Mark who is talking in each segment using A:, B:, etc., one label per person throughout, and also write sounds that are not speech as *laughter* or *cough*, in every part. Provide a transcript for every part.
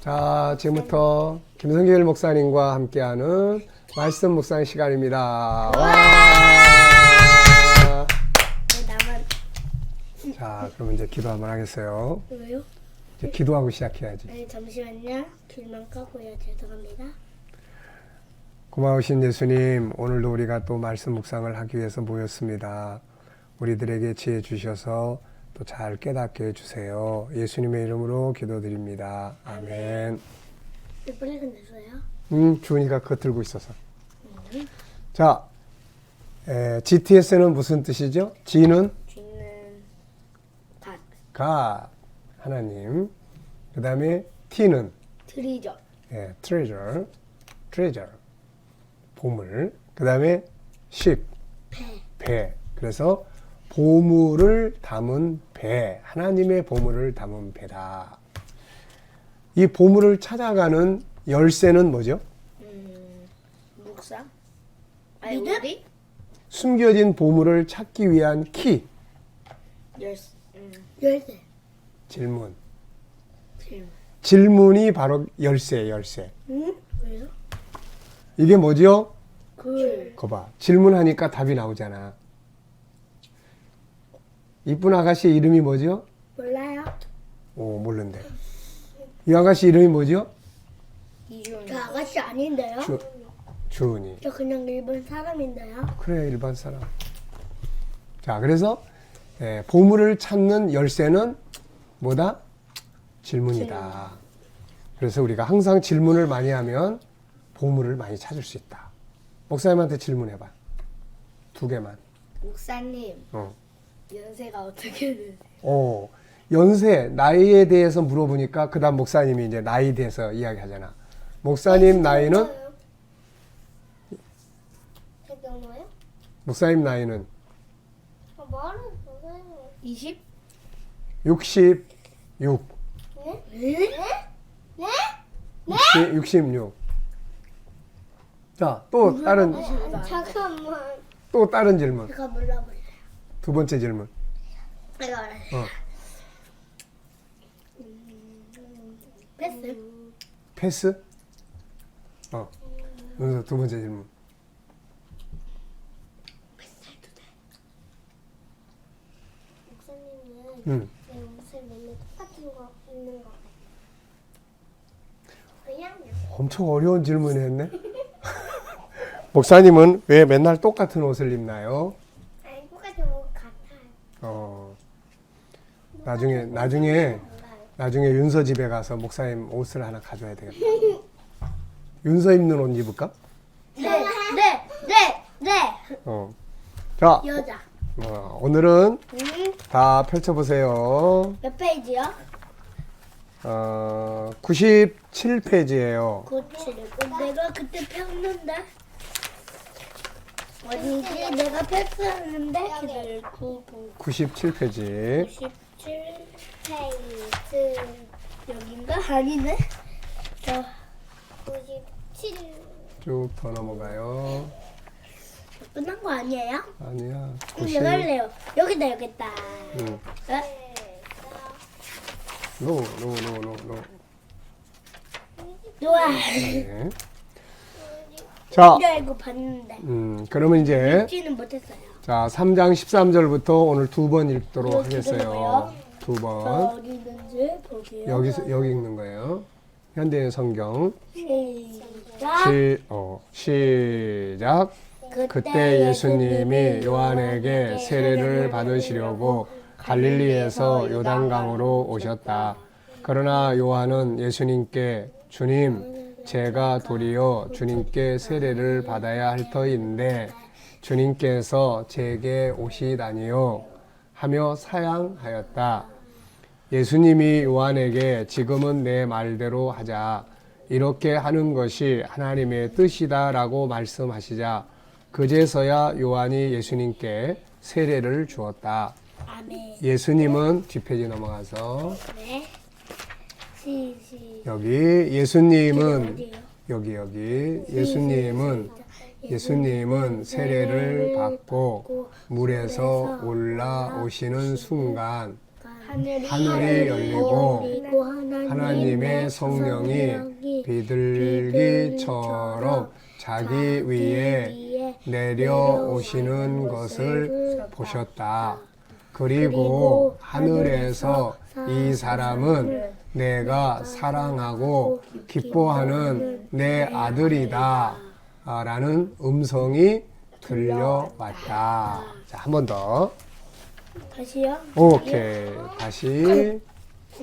A: 자, 지금부터 김성길 목사님과 함께하는 말씀 묵상 시간입니다. 와! 자, 그럼 이제 기도 한번 하겠어요.
B: 왜요?
A: 이제 기도하고 시작해야지.
B: 아니 잠시만요. 길만 까고요. 죄송합니다.
A: 고마우신 예수님, 오늘도 우리가 또 말씀 묵상을 하기 위해서 모였습니다. 우리들에게 지혜 주셔서 또 잘 깨닫게 해주세요. 예수님의 이름으로 기도드립니다. 아멘.
B: 왜 빨리 끝내서요?
A: 음, 주은이가 그거 들고 있어서. 자, 에, GTS는 무슨 뜻이죠? G는
B: G는 닭,
A: God, 하나님. 그 다음에 T는
B: 트리저,
A: 예, treasure, treasure, 보물. 그 다음에 ship,
B: 배,
A: 배. 그래서 보물을 담은 배, 하나님의 보물을 담은 배다. 이 보물을 찾아가는 열쇠는 뭐죠?
B: 음, 묵상, 아니
C: 믿음?
B: 우리
A: 숨겨진 보물을 찾기 위한 키.
B: 열, 음,
C: 열쇠.
A: 질문.
B: 질문.
A: 질문이 바로 열쇠, 열쇠.
B: 응? 왜요?
A: 이게 뭐죠?
B: 글.
A: 거봐. 질문하니까 답이 나오잖아. 이쁜 아가씨 이름이 뭐죠?
B: 몰라요?
A: 오, 모른대. 이 아가씨 이름이 뭐죠?
C: 저 아가씨 아닌데요?
A: 주, 주은이.
C: 저 그냥 일본 사람인데요.
A: 그래, 일반 사람. 자, 그래서 예, 보물을 찾는 열쇠는 뭐다? 질문이다. 그래서 우리가 항상 질문을 많이 하면 보물을 많이 찾을 수 있다. 목사님한테 질문해봐. 두 개만.
B: 목사님
A: 어.
B: 연세가 어떻게 되세요?
A: 어, 연세, 나이에 대해서 물어보니까 그 다음 목사님이 이제 나이에 대해서 이야기하잖아. 목사님 나이는,
C: 태경호요?
A: 목사님 나이는
C: 아, 말을 못해요.
B: 20?
A: 66.
C: 네? 네? 네?
A: 60, 66. 자, 또 다른,
C: 아, 잠깐만.
A: 또 다른 질문.
C: 제가 몰라볼래요.
A: 두 번째 질문.
C: 내가 알아요.
A: 어,
C: 패스?
A: 패스? 어, 그래서 두 번째 질문.
C: 목사님은
A: 음.
C: 제 옷을 맨날 똑같은 거 입는 거 같아요. 그냥
A: 엄청 어려운 질문을 했네. *laughs* 목사님은 왜 맨날 똑같은 옷을 입나요?
C: 아니 똑같은 옷 같아요.
A: 어, 나중에, 나중에. 나중에 윤서 집에 가서 목사님 옷을 하나 가져야 되겠다. 윤서 입는 옷 입을까?
C: 네, 네, 네, 네.
A: 어. 자,
C: 여자.
A: 어, 오늘은
C: 음,
A: 다 펼쳐보세요.
C: 몇 페이지요?
A: 어, 97페이지예요.
C: 고치를. 내가 그때 폈는데. 어디지? 내가 폈었는데. 기다려. 9, 9,
A: 97페이지.
C: 97 페이지. 여긴가? 아니네. 저 97.
A: 쭉 더 넘어가요.
C: 끝난 거 아니에요?
A: 아니야.
C: 그럼
A: 90.
C: 내가 할래요. 여기다 여기다.
A: 응.
C: 네?
A: 노, 노, 노, 노, 노.
C: 좋아.
A: 네. 자,
C: 이거 이거 봤는데.
A: 음, 그러면 이제
C: 읽지는 못했어요.
A: 자, 3장 13절부터 오늘 두 번 읽도록
C: 이거
A: 하겠어요.
C: 두저
A: 번.
C: 어디 있는지 볼게요.
A: 여기서 여기 읽는 거예요. 현대인 성경.
C: 시작.
A: 시, 어, 시작. 그때 예수님이 요한에게 세례를 받으시려고 갈릴리에서 요단강으로 오셨다. 그러나 요한은 예수님께 주님, 제가 도리어 주님께 세례를 받아야 할 터인데 주님께서 제게 오시다니요 하며 사양하였다. 예수님이 요한에게 지금은 내 말대로 하자. 이렇게 하는 것이 하나님의 뜻이다라고 말씀하시자 그제서야 요한이 예수님께 세례를 주었다.
C: 아멘.
A: 예수님은 뒷페이지 넘어가서
C: 네. 시 시.
A: 여기 예수님은? 여기 여기 예수님은 예수님은 세례를 받고 물에서 올라오시는 순간
B: 하늘이,
A: 열리고 하나님의 성령이 비둘기처럼 자기 위에 내려오시는 것을 보셨다. 그리고 하늘에서 이 사람은 내가 사랑하고 기뻐하는 내 아들이다. 아, 라는 음성이 들려왔다. 자, 한 번 더.
C: 다시요.
A: 오케이. 다시.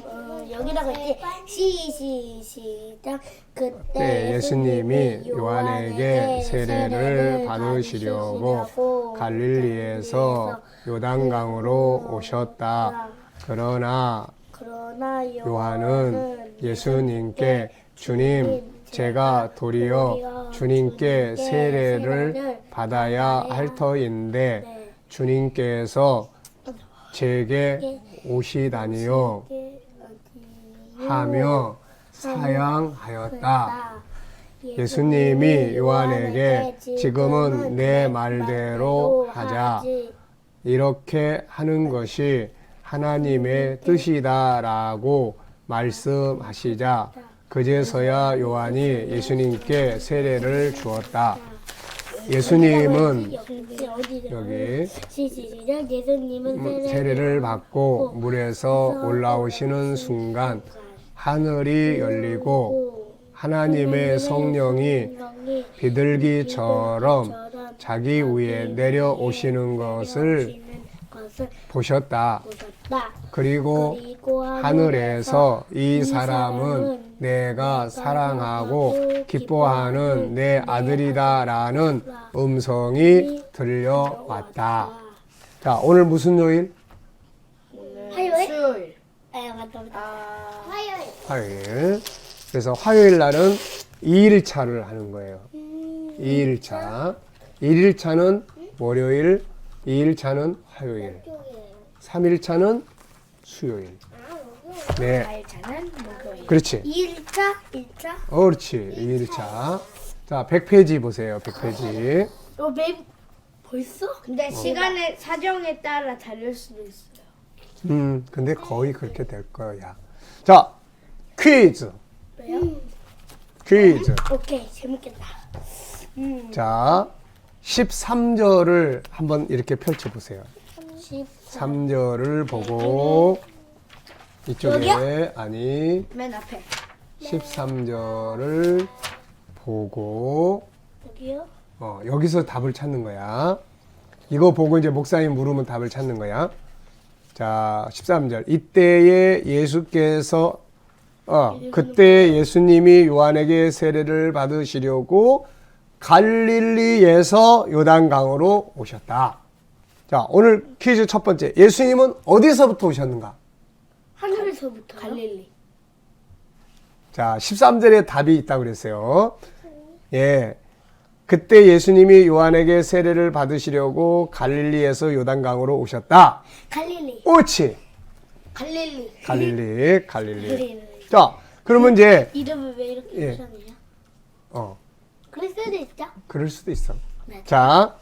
C: 어, 여기다가 이제 시시 시작
A: 네,
C: 그때
A: 예수님이 요한에게 세례를 받으시려고 갈릴리에서 요단강으로 오셨다. 그러나
C: 그러나
A: 요한은 예수님께 주님, 제가 도리어 주님께 세례를 받아야 할 터인데
C: 네.
A: 주님께서 제게 오시다니요 하며 사양하였다. 예수님이 요한에게 지금은 내 말대로 하자. 이렇게 하는 것이 하나님의 뜻이다라고 말씀하시자 그제서야 요한이 예수님께 세례를 주었다. 예수님은 여기 세례를 받고 물에서 올라오시는 순간 하늘이 열리고 하나님의 성령이 비둘기처럼 자기 위에 내려오시는 것을
C: 것을
A: 보셨다.
C: 보셨다.
A: 그리고
C: 그리고
A: 하늘에서 이 사람은 내가 사랑하고 기뻐하는 내 아들이다라는 음성이 들려왔다. 자, 오늘 무슨 요일?
C: 화요일?
B: 수요일,
C: 아 맞다 맞다.
B: 아,
C: 화요일.
A: 화요일. 그래서 화요일 날은 2일차를 하는 거예요. 2일차. 1일차는 월요일, 2일차는 화요일, 3일차는 수요일. 네,
B: 4일차는 목요일.
A: 그렇지.
C: 2일차, 1차.
A: 어, 그렇지. 2일차. 자, 100페이지 보세요. 100페이지.
C: 어, 맵 벌써?
B: 근데 시간의 사정에 따라 다를 수도 있어요.
A: 음, 근데 거의 그렇게 될 거야. 자, 퀴즈.
C: 왜요?
A: 퀴즈.
C: 오케이, 재밌겠다. 음,
A: 자, 13절을 한번 이렇게 펼쳐 보세요.
C: 14.
A: 3절을 보고 이쪽에 아니
B: 맨 앞에.
A: 13절을 보고
C: 여기요?
A: 어, 여기서 답을 찾는 거야. 이거 보고 이제 목사님 물으면 답을 찾는 거야. 자, 13절. 이때에 예수께서 어, 그때 예수님이 요한에게 세례를 받으시려고 갈릴리에서 요단강으로 오셨다. 자, 오늘 퀴즈 첫 번째. 예수님은 어디서부터 오셨는가?
C: 하늘에서부터.
B: 갈릴리.
A: 자, 13절에 답이 있다고 그랬어요. 예. 그때 예수님이 요한에게 세례를 받으시려고 갈릴리에서 요단강으로 오셨다.
C: 갈릴리.
A: 옳지.
C: 갈릴리.
A: 갈릴리, 갈릴리. *laughs*
C: 갈릴리.
A: 자, 그러면 이제,
C: 이름을 왜 이렇게
A: 예.
C: 붙였네요?
A: 어,
C: 그럴 수도 있죠?
A: 그럴 수도 있어.
C: 네.
A: 자,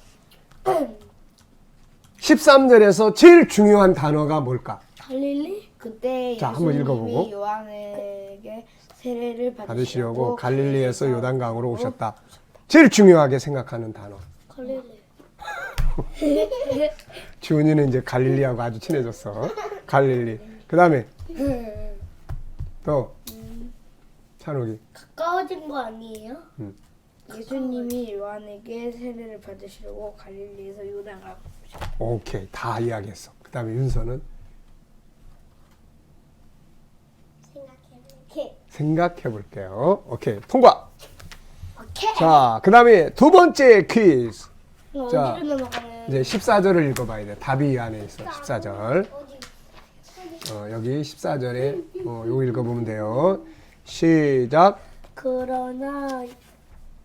A: 13절에서 제일 중요한 단어가 뭘까?
C: 갈릴리?
B: 그때
A: 자, 한번
B: 예수님이
A: 읽어보고.
B: 요한에게 세례를
A: 받으시려고 갈릴리에서 요단강으로 오셨다. 제일 중요하게 생각하는 단어.
C: 갈릴리. *laughs*
A: 지훈이는 이제 갈릴리하고 아주 친해졌어. 갈릴리. 그 다음에 또 찬욱이.
C: 가까워진 거 아니에요?
B: 예수님이 요한에게 세례를 받으시려고 갈릴리에서 요단강
A: 오케이 다 이야기했어. 그 다음에 윤서는
C: 생각해볼게.
A: 생각해 볼게요. 오케이 통과.
C: 오케이.
A: 자, 그 다음에 두 번째 퀴즈.
C: 이거
A: 자,
C: 어디로?
A: 이제 14절을 읽어봐야 돼. 답이 이 안에 있어. 14절. 어, 여기 14절에 어, 요거 읽어보면 돼요. 시작.
C: 그러나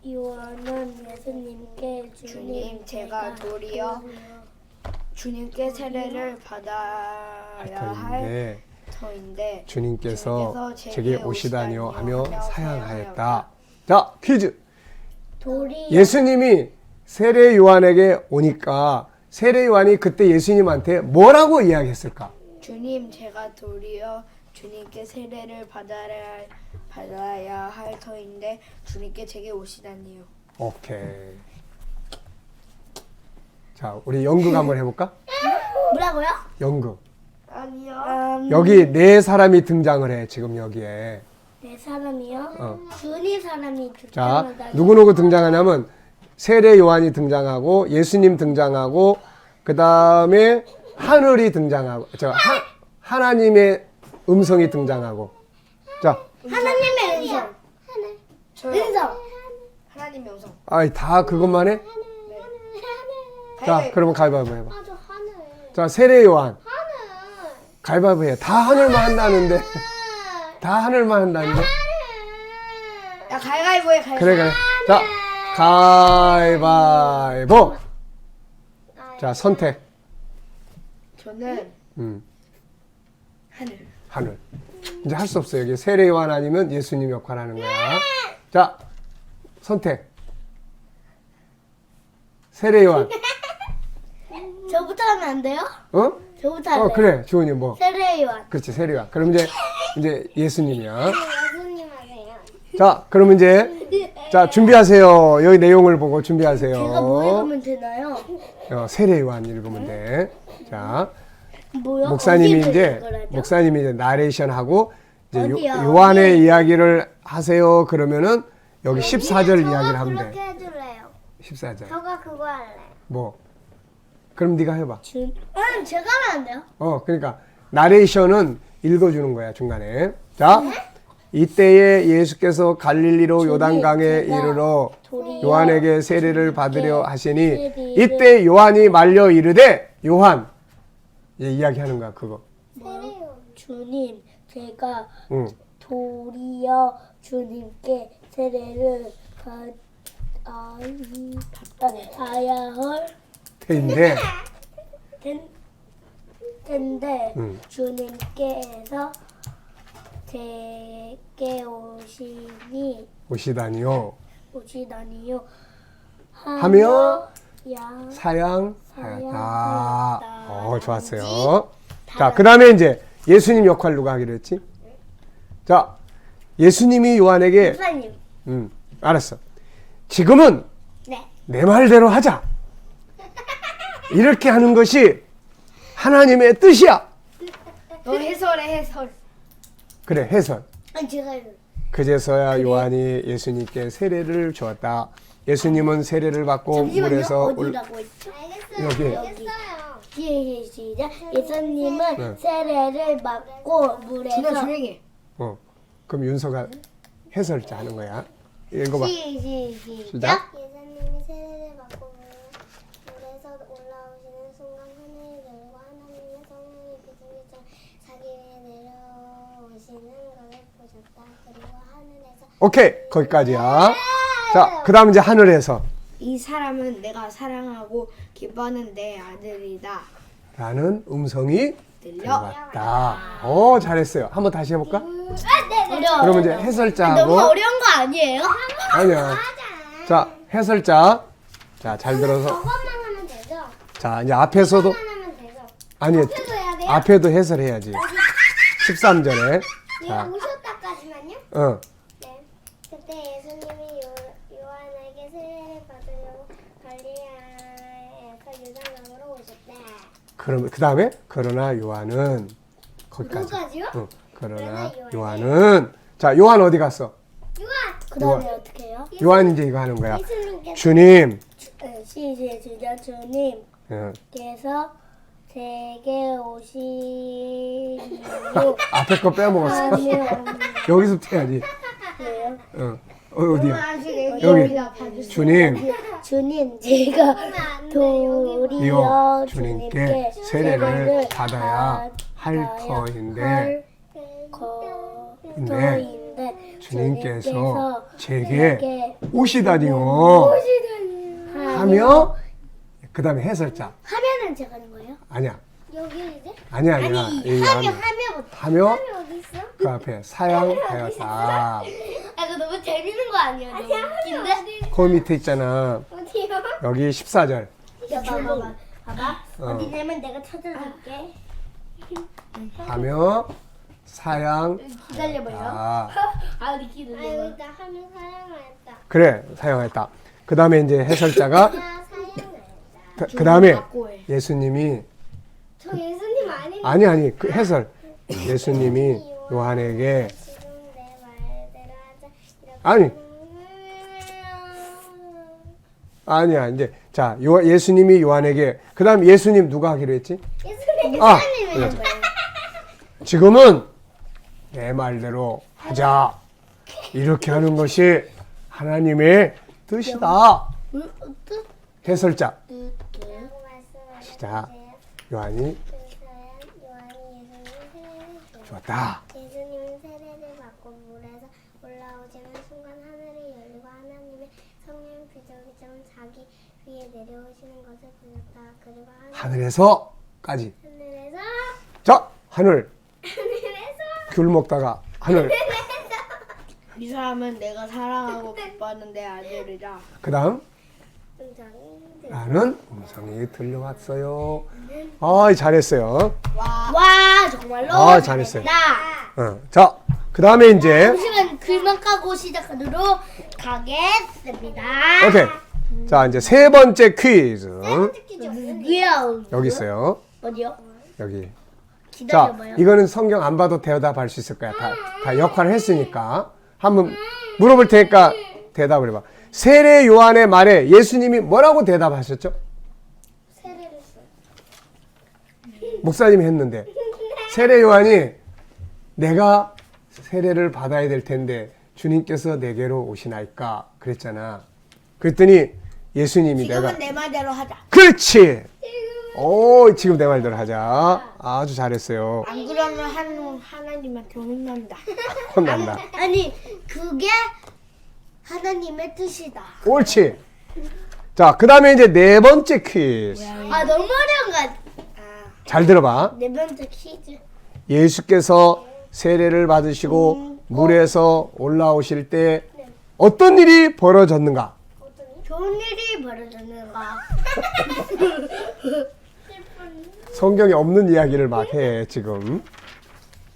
C: 요한은 예수님께
B: 주님, 제가 도리어 주님께 세례를 받아야 할
A: 네.
B: 터인데
A: 주님께서
B: 주님께서
A: 제게 오시다니요 하며 사양하였다. 자, 퀴즈.
C: 도리
A: 예수님이 세례 요한에게 오니까 세례 요한이 그때 예수님한테 뭐라고 이야기했을까?
B: 주님 제가 도리어 주님께 세례를 받아야 받아야 할 터인데 주님께 제게 오시다니요.
A: 오케이. 자, 우리 연극 한번 해볼까?
C: 뭐라고요?
A: 연극.
B: 아니요.
A: 여기 네 사람이 등장을 해, 지금 여기에.
C: 네 사람이요?
A: 어.
C: 준이 사람이
A: 자,
C: 등장하다.
A: 누구누구 등장하냐면, 세례 요한이 등장하고, 예수님 등장하고, 그 다음에 하늘이 등장하고, 저, 하, 하나님의 음성이 등장하고. 자,
C: 하나님의 음성.
B: 저요.
C: 음성.
B: 하나님 명성.
A: 아이, 다 그것만 해? 자, 그러면 가위바위보 해봐.
C: 아저 하늘.
A: 자, 세례 요한.
C: 하늘.
A: 가위바위보 해. 다 하늘만 한다는데. 다 하늘만 한다는데.
B: 야 가위바위보에 가위.
A: 그래, 그래. 자, 가위바위보. 자, 선택.
B: 저는
A: 음,
B: 하늘.
A: 하늘. 이제 할 수 없어. 여기 세례 요한 아니면 예수님 역할 하는 거야. 자, 선택. 세례 요한. *laughs*
C: 저부터 하면 안 돼요?
A: 어?
C: 저부터 할래요.
A: 어, 그래. 주원이 뭐.
C: 세례 요한.
A: 그렇지, 세례 요한. 그럼 이제, 이제 예수님이야. *laughs*
C: 예수님 하세요.
A: 자, 그러면 이제, 자, 준비하세요. 여기 내용을 보고 준비하세요.
C: 제가 뭐 읽으면 되나요?
A: 어, 세례 요한 읽으면 돼. 자,
C: 뭐요?
A: 목사님이 이제? 목사님이 이제 나레이션 하고 이제
C: 어디요?
A: 요, 요한의 이야기를 하세요. 그러면은 여기 14절 이야기를 하면
C: 그렇게
A: 돼.
C: 해줄래요.
A: 14절.
C: 저가 그거 할래.
A: 뭐? 그럼 네가 해 봐.
C: 준. 응, 제가 하면 안 돼요?
A: 어, 그러니까 나레이션은 읽어 주는 거야, 중간에. 자. 이때에 예수께서 갈릴리로 요단강에
C: 제가
A: 이르러
C: 도리어
A: 요한에게 세례를 받으려 하시니 이때 요한이 말려 이르되 요한 얘 이야기하는 거야, 그거.
C: 주님, 제가
A: 응.
C: 도리어 주님께 세례를 받아야 할
A: 텐데 *laughs*
C: 텐- 텐데
A: 응.
C: 주님께서 제게 오시니
A: 오시다니요.
C: 오시다니요
A: 하며 양하였다.
C: 사양 하였다.
A: 어, 좋았어요. 자, 그 다음에 이제 예수님 역할 누가 하기로 했지? 자, 예수님이 요한에게,
C: 목사님
A: 음, 알았어. 지금은
C: 네
A: 내 말대로 하자. 이렇게 하는 것이 하나님의 뜻이야.
B: 너 해설해 해설.
A: 그래, 해설.
C: 아니 제가
A: 그제서야 요한이 예수님께 세례를 주었다. 예수님은 세례를 받고 물에서 올,
C: 어디라고 했죠?
A: 여기.
C: 시- 시작 예수님은
A: 네.
C: 세례를 받고
B: 진아
C: 물에서
B: 조용히. 해.
A: 어, 그럼 윤서가 해설자 하는 거야. 읽어봐.
C: 시- 시-
A: 시작.
C: 시작
D: 예수님이 세례를 받고 물에서 올라오시는 순간 하늘이 열고 하나님의 성령이 비둘기처럼 자기 위에 내려오시는 것을 보셨다. 그리고 하늘에서
A: 오케이 거기까지야. 자, 그다음 이제 하늘에서
B: 이 사람은 내가 사랑하고 기뻐하는 내 아들이다.
A: 라는 음성이
B: 들려.
A: 들어왔다. 오, 잘했어요. 한번 다시 해볼까?
C: 어려워
A: 그러면 이제
C: 너무
A: 해설자하고
C: 어려운 거 아니에요?
A: 아니야. 자, 해설자. 자, 잘 들어서.
D: 저것만 하면 되죠?
A: 자, 이제 앞에서도
D: 하면 되죠?
A: 아니
D: 해야 돼요?
A: 앞에도 해설해야지. 13절에.
D: 얘
A: 자,
D: 오셨다까지만요?
A: 어.
D: 네. 그때 예수님이 요, 요한에게 세례를 받으려고 갈릴리아에서 유다강으로 오셨대.
A: 그럼 그 다음에 그러나 요한은 거기까지.
D: 거기까지요?
A: 응. 그러나
D: 그러나
A: 요한은 자, 요한 어디 갔어?
D: 요한!
C: 그 다음에 어떻게 해요?
A: 요한 이제 이거 하는 거야.
D: 예수님께서
A: 주님.
C: 네, 시시 시작 주님께서
A: 어.
C: 제게 오시니요 *laughs*
A: 앞에 거 빼먹었어. 여기서부터 해야지. *laughs*
C: 왜요?
A: 어. 어, 어디야? 여기. 주님.
C: 주님 제가
A: 이어
C: 도리어
A: 주님께
C: 주님께
A: 세례를 받아야 할 터인데
C: 할
A: 네.
C: 터인데
A: 주님께서 제게
C: 제게
A: 오시다니요. 하며 그 다음에 해설자.
C: 하면은 제가 하는 거예요?
A: 아니야.
D: 여기 이제?
A: 아니야, 아니야. 이
C: 하며
A: 하며.
C: 하며
A: 하며
D: 어디 있어?
A: 그 앞에 사양하였다. *laughs*
C: 아 이거 너무 재밌는 거 아니에요? 너무 웃긴데?
A: 그 밑에 있잖아.
D: 어디요?
A: 여기 14절.
C: 야 봐봐 봐봐
A: 어.
C: 어디냐면 내가 찾아줄게
A: 하며 사양
C: 기다려봐요.
A: 아, *laughs*
C: 아, 우리
D: 아
C: 기다려봐.
D: 여기다 하면 사용하였다.
A: 그래 사용했다. 그 다음에 이제 해설자가
D: 야 사용하였다.
A: 그 다음에
C: 바꿔해.
A: 예수님이
D: 저 예수님 아닌데.
A: 아니 아니 그 해설 예수님이 요한에게
D: 지금 내 말대로 하자. 이렇게
A: 아니
D: 음,
A: 아니야 이제 자 요, 예수님이 요한에게 그 다음 예수님 누가 하기로 했지?
D: 예수님
A: 아
D: 예수님이
A: 그래. 지금은 내 말대로 하자 이렇게 하는 것이 하나님의 뜻이다 해설자
D: 라고 말씀하셨는데
A: 시작. 요한이?
D: 주었다. 예수님은 세례를 받고 물에서 올라오시는 순간 하늘이 열리고 하나님의 성령 비둘기처럼 자기 위에 내려오시는 것을 보셨다. 그리고 하늘,
A: 하늘에서까지.
D: 하늘에서
A: 자 하늘.
D: 하늘에서
A: 귤 먹다가 하늘.
B: 이 사람은 내가 사랑하고 기뻐하는 내 아들이다.
A: 그 다음?
D: 음성이
A: 라는 음성이 들려왔어요 아 잘했어요
C: 와, 정말로?
A: 아 잘했어요
C: 나.
A: 어, 자 그 다음에 이제
C: 잠시만 글만 까고 시작하도록 하겠습니다.
A: 오케이 자 이제 세 번째 퀴즈
C: 누구야?
A: 여기 있어요
C: 어디요?
A: 여기 자
C: 기다려봐요.
A: 이거는 성경 안 봐도 대답할 수 있을 거야 다, 다 역할을 했으니까 한번 물어볼 테니까 대답을 해봐 세례 요한의 말에 예수님이 뭐라고 대답하셨죠?
D: 세례를 써.
A: 목사님이 했는데 세례 요한이 내가 세례를 받아야 될 텐데 주님께서 내게로 오시나이까 그랬잖아 그랬더니 예수님이 내가
B: 내 말대로 하자.
A: 그렇지 오 지금 내 말대로 하자 아주 잘했어요
B: 안 그러면 한 하나님한테 혼난다. *laughs*
A: 혼난다
C: 아니, 그게 하나님의 뜻이다.
A: 옳지 자 그 다음에 이제 네 번째 퀴즈
C: 아, 너무 어려운 거.
A: 잘 들어봐.
C: 네 번째 퀴즈.
A: 예수께서 세례를 받으시고 물에서 올라오실 때 어떤 일이 벌어졌는가?
C: 좋은 일이 벌어졌는가? *laughs*
A: 성경에 없는 이야기를 막 해 지금.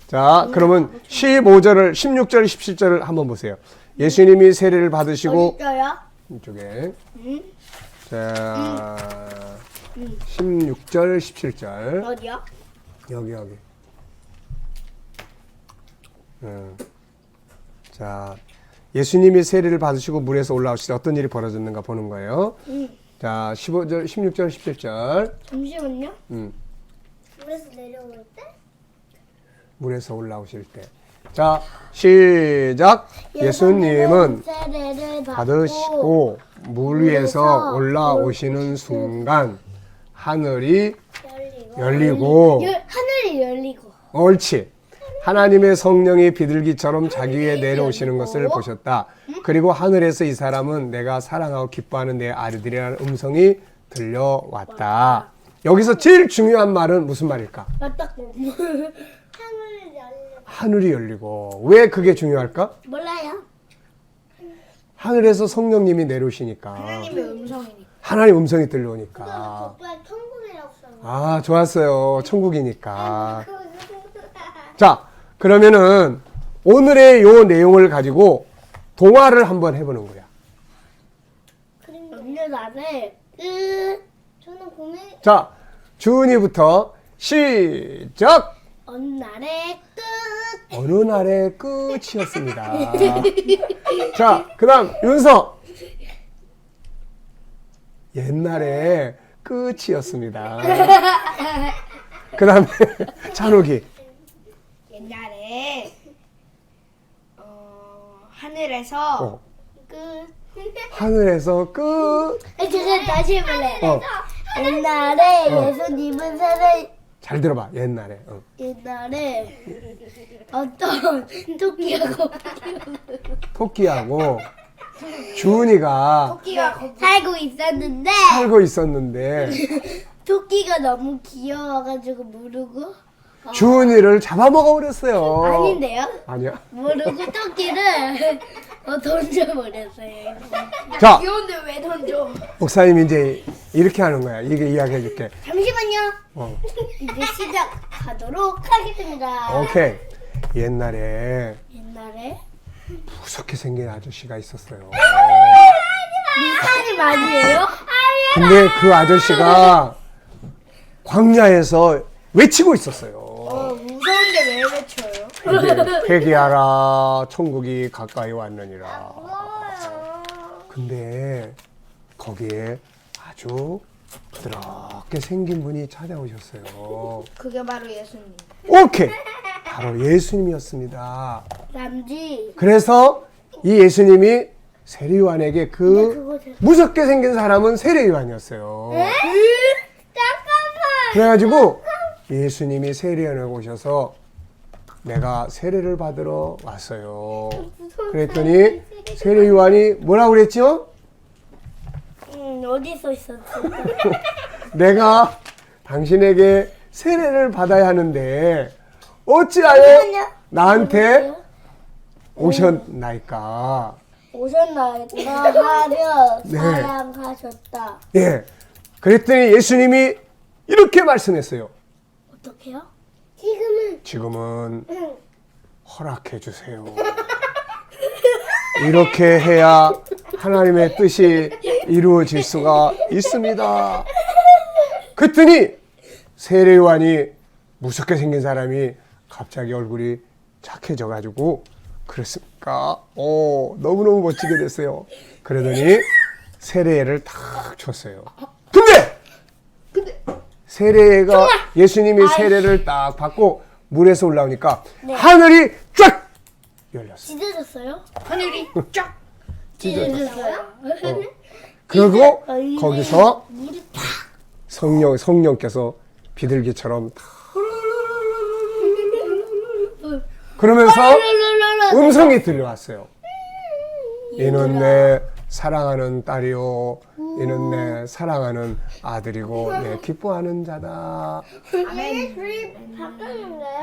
A: 자 그러면 15절을 16절 17절을 한번 보세요. 예수님이 세례를 받으시고
C: 어디요?
A: 이쪽에. 자 16절 17절
C: 어디요?
A: 여기 여기 음. 자 예수님이 세례를 받으시고 물에서 올라오실 때 어떤 일이 벌어졌는가 보는 거예요 자 15절 16절 17절
C: 잠시만요.
A: 음.
D: 물에서 내려올 때
A: 물에서 올라오실 때. 자, 시작. 예수님은
C: 세례를
A: 받으시고 물 위에서 올라오시는 순간 하늘이
D: 열리고
A: 열리고
C: 열, 하늘이 열리고
A: 옳지. 하나님의 성령이 비둘기처럼 자기 위에 내려오시는 것을 보셨다. 그리고 하늘에서 이 사람은 내가 사랑하고 기뻐하는 내 아들이라는 음성이 들려왔다. 여기서 제일 중요한 말은 무슨 말일까?
C: 맞다고 *laughs*
D: 하늘이 열리고
A: 하늘이 열리고. 왜 그게 중요할까?
C: 몰라요.
A: 하늘에서 성령님이 내려오시니까.
B: 하나님의 음성이니까.
A: 하나님 음성이 들려오니까. 아, 좋았어요. 천국이니까. *laughs* 자, 그러면은 오늘의 요 내용을 가지고 동화를 한번 해보는 거야.
D: 저는 고민
A: 자, 주은이부터 시작!
C: 어느 날에 끝
A: 어느 날의 끝이었습니다. *laughs* 자, 그 다음, 윤서. 옛날에 끝이었습니다. 그 다음에, 찬욱이.
B: 옛날에 어, 하늘에서
A: 어,
B: 끝
A: 하늘에서 끝.
C: 아, 제가 다시 해볼래
A: 어,
C: 옛날에
A: 어.
C: 예수님은 세례
A: 잘 들어봐, 옛날에. 어.
C: 옛날에 어떤 *laughs* 토끼하고
A: 토끼하고 주은이가
B: 토끼가
C: 살고 있었는데
A: 살고 있었는데, *laughs*
C: 토끼가 너무 귀여워가지고 모르고
A: 주은이를 잡아먹어 버렸어요.
C: 아닌데요?
A: 아니야.
C: 모르고 토끼를 *laughs* 어 던져버렸어요.
A: 자,
B: 귀여운데 왜 던져?
A: 목사님 이제 이렇게 하는 거야. 이게 이야기해 줄게.
C: 잠시만요.
A: 어.
C: 이제 시작하도록 하겠습니다.
A: 오케이. 옛날에 무섭게 생긴 아저씨가 있었어요.
C: 아니에요?
A: 근데 그 아저씨가 광야에서 외치고 있었어요.
B: 어 무서운데 왜 외쳐요?
A: 이제 회개하라 천국이 가까이 왔느니라. 근데 거기에 아주 부드럽게 생긴 분이 찾아오셨어요.
B: 그게 바로 예수님.
A: 오케이. 바로 예수님이었습니다.
C: 남지.
A: 그래서 이 예수님이 세례요한에게 그
C: 제-
A: 무섭게 생긴 사람은 세례요한이었어요.
C: 잠깐만.
A: 그래가지고 예수님이 세례요한에 오셔서 내가 세례를 받으러 왔어요. 그랬더니 세례요한이 뭐라고 그랬죠?
C: 음 어디 써 있었지? *laughs*
A: 내가 당신에게 세례를 받아야 하는데 어찌하여 나한테 오셨나이까?
C: 오셨나이까 *laughs* 하며
A: 네.
C: 사랑하셨다.
A: 예. 그랬더니 예수님이 이렇게 말씀했어요.
C: 어떻게요?
D: 지금은
A: 지금은 허락해 주세요. 이렇게 해야 하나님의 뜻이 이루어질 수가 있습니다. 그랬더니 세례요한이 무섭게 생긴 사람이 갑자기 얼굴이 착해져 가지고 그랬습니까? 오, 너무너무 멋지게 됐어요. 그러더니 세례를 탁 줬어요. 근데 세례가 예수님이 세례를 딱 받고 물에서 올라오니까 하늘이 쫙 열렸어요.
C: 찢어졌어요?
B: 하늘이 쫙.
C: 찢어졌어요. *laughs*
A: 그리고
C: 아이고.
A: 거기서
C: 물이 탁.
A: 성령 성령께서 비둘기처럼 탁 그러면서 음성이 들려왔어요. 이는 내 사랑하는 딸이요, 이는 내 사랑하는 아들이고 내 기뻐하는 자다.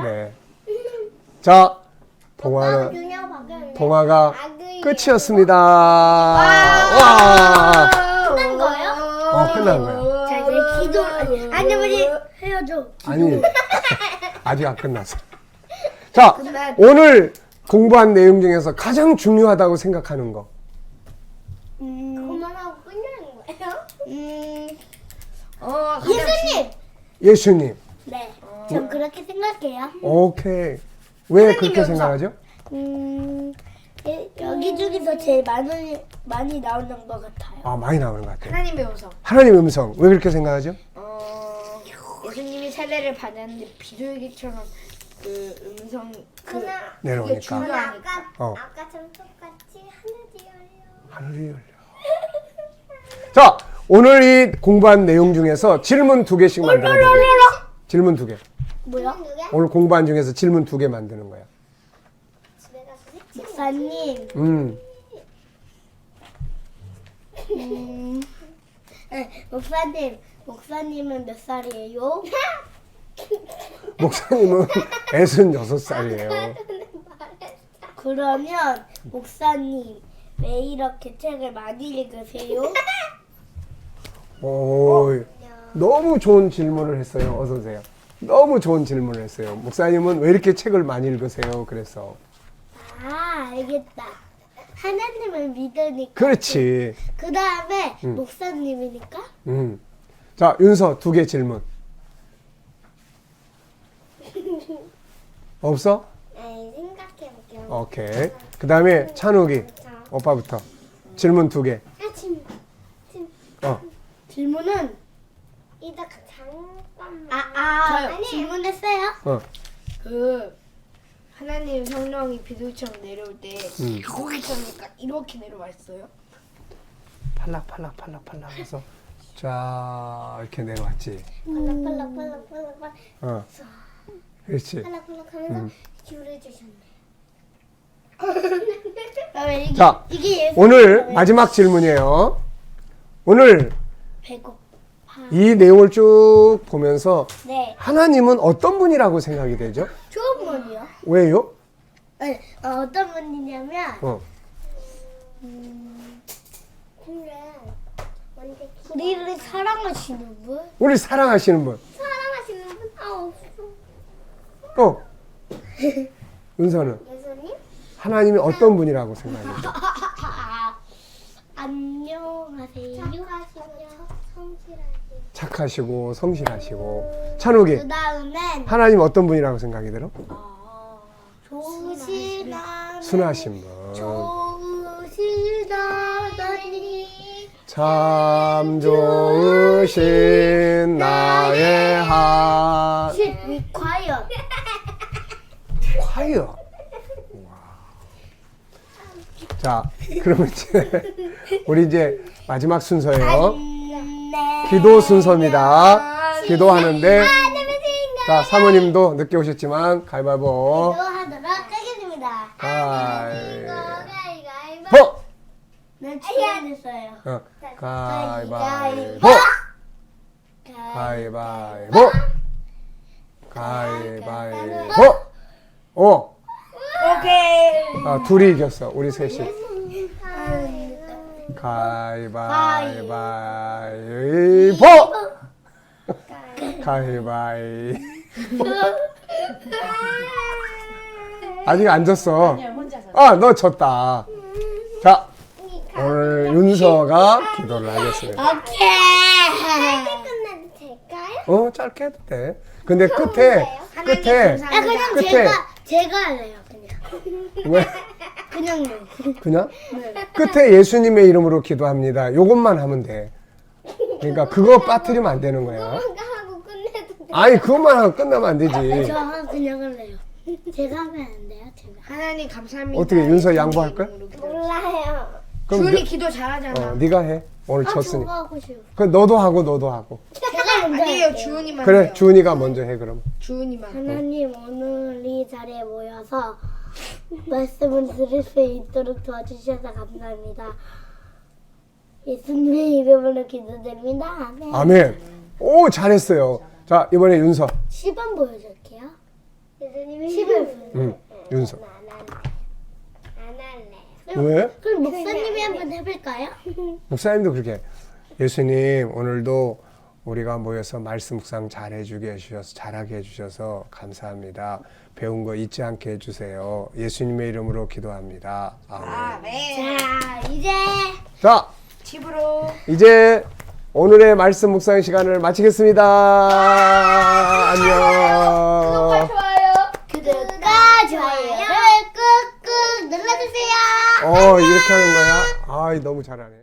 A: 네. 자, 동화는 동화가 끝이었습니다. 와.
D: 끝난 거예요?
A: 어, 끝난 거야.
C: 자 이제 기도 아니 아버지 헤어져.
A: 아니, 아직 안 끝났어. 자,
B: 끝났-
A: 오늘 공부한 내용 중에서 가장 중요하다고 생각하는 거.
D: 그만하고 끝나는 거예요?
C: 음
B: 어,
C: 예수님.
A: 예수님.
C: 네. 전 그렇게 생각해요.
A: 오케이. 왜 그렇게. 생각하죠?
C: 음 예, 여기 중에서 제일 많이 많이 나오는 것 같아요.
A: 아, 많이 나오는 것 같아요.
B: 하나님의 음성.
A: 하나님 음성. 왜 그렇게 생각하죠?
B: 어, 예수님이 세례를 받았는데 비둘기처럼 그 음성 그
A: 내려오니까.
D: 저는 아까
A: 어.
D: 아까처럼 똑같이 하늘이 열려.
A: 하늘이 열려. 자, 오늘 이 공부한 내용 중에서 질문 두 개씩 만들어 볼게요. 질문 두 개.
C: 뭐야?
A: 오늘 공부한 중에서 질문 두 개 만드는 거야.
D: 집에 가서 색칠
C: 목사님.
A: 음.
C: 음, 네, 목사님. 목사님은 몇 살이에요? *laughs*
A: 목사님은 66살이에요.
C: 그러면 목사님 왜 이렇게 책을 많이 읽으세요?
A: 오, 너무 좋은 질문을 했어요. 어서 오세요. 너무 좋은 질문을 했어요. 목사님은 왜 이렇게 책을 많이 읽으세요? 그래서
C: 아 알겠다. 하나님을 믿으니까.
A: 그렇지.
C: 그 다음에
A: 음.
C: 목사님이니까.
A: 음. 자, 윤서 두 개 질문. 없어?
D: 네, 생각해 볼게요.
A: 오케이. 그 다음에 찬욱이
D: 자,
A: 오빠부터 질문 두 개.
D: 아침
A: 어.
C: 질문은
D: 이따 잠깐만.
C: 아 아
B: 저요.
C: 질문했어요?
A: 어.
B: 그 하나님 성령이 비둘기처럼 내려올 때
A: 음.
B: 비둘기처럼 이렇게 내려왔어요.
A: 팔락 팔락 팔락 팔락 해서 자 이렇게 내려왔지.
D: 팔락팔락팔락팔락
A: 어. 그렇지.
D: 하면서 주셨네. *laughs*
C: 이게,
A: 자,
C: 이게
A: 오늘 마지막 질문이에요. 오늘
C: 배고
A: 이 내용을 쭉 보면서
C: 네
A: 하나님은 어떤 분이라고 생각이 되죠?
C: 좋은 분이요.
A: 왜요?
C: 네, 어, 어떤 분이냐면
A: 어.
D: 근데 언제 기-
C: 우리를 사랑하시는 분?
A: 우리 사랑하시는 분.
D: 사랑하시는 분? 아.
A: 또 은서는
D: 예수님?
A: 하나님이 어떤 분이라고 생각해요? *laughs*
C: 안녕하세요.
D: 착하시고 성실하시고
A: 착하시고 성실하시고 찬욱이
C: 그 다음엔
A: 하나님 어떤 분이라고 생각이 들어?
C: 좋으시다.
A: 순하신 분.
C: 좋으시다더니
A: 참 좋으신 나의 하
C: 과연
A: 콰이어. 자, 그러면 이제 *laughs* 우리 이제 마지막 순서예요. 기도 순서입니다. 기도하는데 자 사모님도 늦게 오셨지만 가위바위보
C: 기도하도록 하겠습니다.
A: 가위바위보
D: 가위가위보
C: 네, 취해냈어요.
A: 어, 가위바위보 가위바위보 가위바위보 오
B: 오케이.
A: 아, 둘이 이겼어 우리 셋이. 가위바위보. 가위바위. 아직 안 졌어. 아너 졌다. 자 오늘 윤서가 기도를 하겠습니다.
C: 오케이.
D: 끝나도 될까요?
A: 어 짧게 해도 돼. 근데 끝에 끝에
C: 아 그냥
A: 끝에
C: 제가 제가 할래요 그냥.
A: 왜
C: 그냥 요.
A: 그냥 끝에 예수님의 이름으로 기도합니다 요것만 하면 돼 그러니까 그거 빠뜨리면 안 되는 거야
D: 뭔가 하고 끝내도 돼.
A: 아니 그것만 하고 끝나면 안 되지
C: 저 한- 그냥 할래요. 제가 하면 안 돼요 제가.
B: 하나님 감사합니다.
A: 어떻게 윤서 양보할 거야?
D: 몰라요.
A: 그럼
B: 주은이
A: 네,
B: 기도 잘하잖아.
A: 어, 네가 해 오늘
C: 아
A: 졌으니
C: 저거 하고 싶어.
A: 그 너도 하고 너도 하고
C: 제가 먼저
B: 아니에요,
C: 할게요.
B: 주은이만.
A: 그래
B: 해요.
A: 주은이가 먼저 해 그럼
B: 주은이만.
C: 하나님 오늘 이 자리에 모여서 말씀을 들을 수 있도록 도와주셔서 감사합니다. 예수님의 이름으로 기도드립니다. 아멘.
A: 아멘 오 잘했어요 자 이번에 윤서
C: 10번 보여줄게요.
D: 예수님이
C: 10을.
A: 응 윤서
D: 안 할래요.
A: 왜?
C: 그럼 목사님이 한번 해볼까요? *laughs*
A: 목사님도 그렇게 예수님 오늘도 우리가 모여서 말씀 묵상 잘 해주게 해주셔서 잘하게 해주셔서 감사합니다. 배운 거 잊지 않게 해주세요. 예수님의 이름으로 기도합니다. 아멘.
B: 아멘.
C: 자 이제
A: 자
B: 집으로.
A: 이제 오늘의 말씀 묵상 시간을 마치겠습니다. 안녕.
C: 구독과 좋아요를 꾹꾹 눌러주세요.
A: 어 이렇게 하는 거야? 아 너무 잘하네.